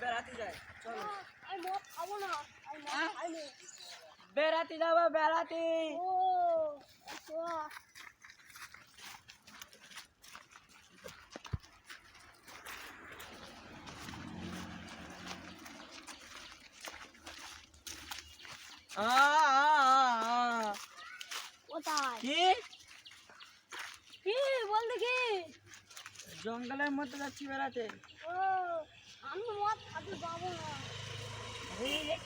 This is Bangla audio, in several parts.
বেড়াতে যাই চলো। হ্যাঁ? বেড়াতে যাব বেড়াতে। কি? কি বল দেখি। জঙ্গলের মধ্যে যাচ্ছি বেড়াতে। ও।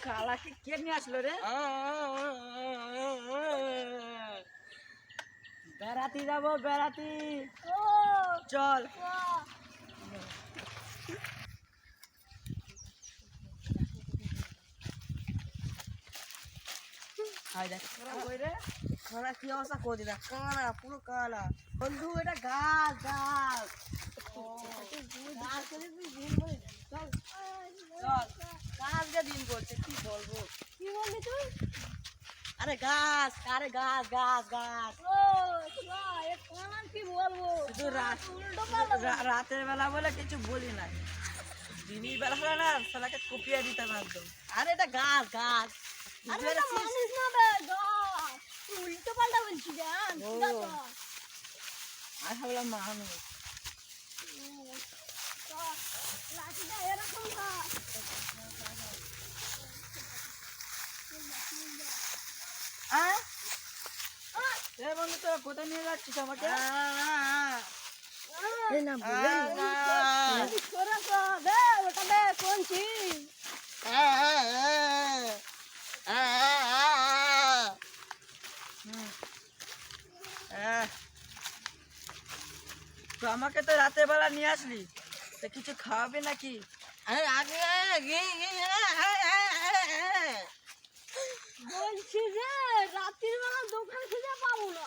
কালাকে কে নিয়ে আসলো রে? বেড়াতে যাব বেড়াতে। চল। কালা কি অবস্থা করে দেখ কালা পুরো কালা। বন্ধু এটা গাছ গাছ। গাছ করে তুই করে চল চল গাছ যে দিন করছে কি বলব কি বললি তুই আরে গাছ আরে গাছ গাছ গাছ। শুধু উল্টো পাল্টা রাতের বেলা বলে কিছু বলি না। দিনের বেলা হলে না কুপিয়ে দিতাম একদম। আরে এটা গাছ গাছ। আরে উল্টো পাল্টা জান। আমি ভাবলাম মানুষ। এরকম বন্ধু তো কোথায় নিয়ে যাচ্ছিস আমাকে? তো আমাকে তো রাতের বেলা নিয়ে আসলি তো কিছু খাওয়াবি নাকি? বলছি যে রাত্রির বেলা দোকান খুঁজে পাবো না।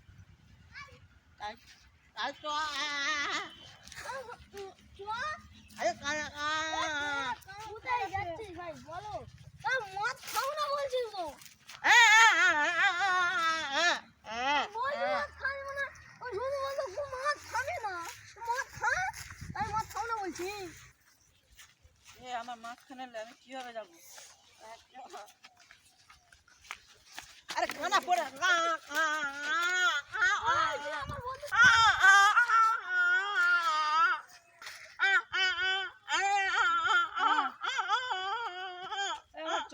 আমার মাঝখানে এলে আমি কীভাবে যাব আরে কানা পড়ে ওই যে আমার বন্ধু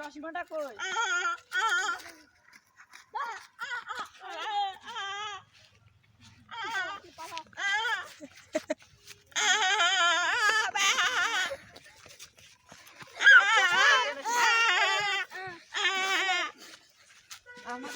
এ, আমার চশমাটা কই আমার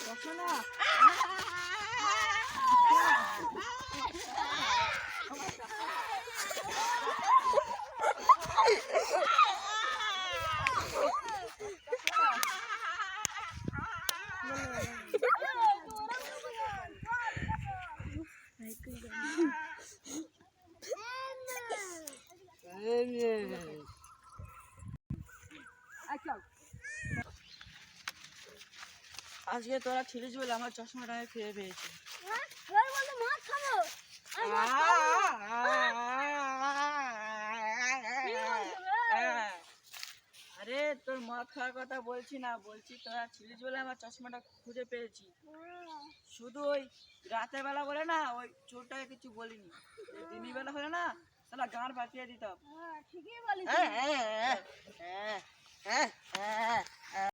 আজকে তোরা ছিলিস বলে আমার চশমাটা আমি ফিরে পেয়েছি। আরে তোর মদ খাওয়ার কথা বলছি না বলছি তোরা ছিলিস বলে আমার চশমাটা খুঁজে পেয়েছি। শুধু ওই রাতের বেলা বলে না ওই চোরটাকে কিছু বলিনি। দিনের বেলা হলে না তাহলে গান বাঁচিয়ে দিতাম। হ্যাঁ ঠিকই বলিস হ্যাঁ হ্যাঁ হ্যাঁ হ্যাঁ হ্যাঁ।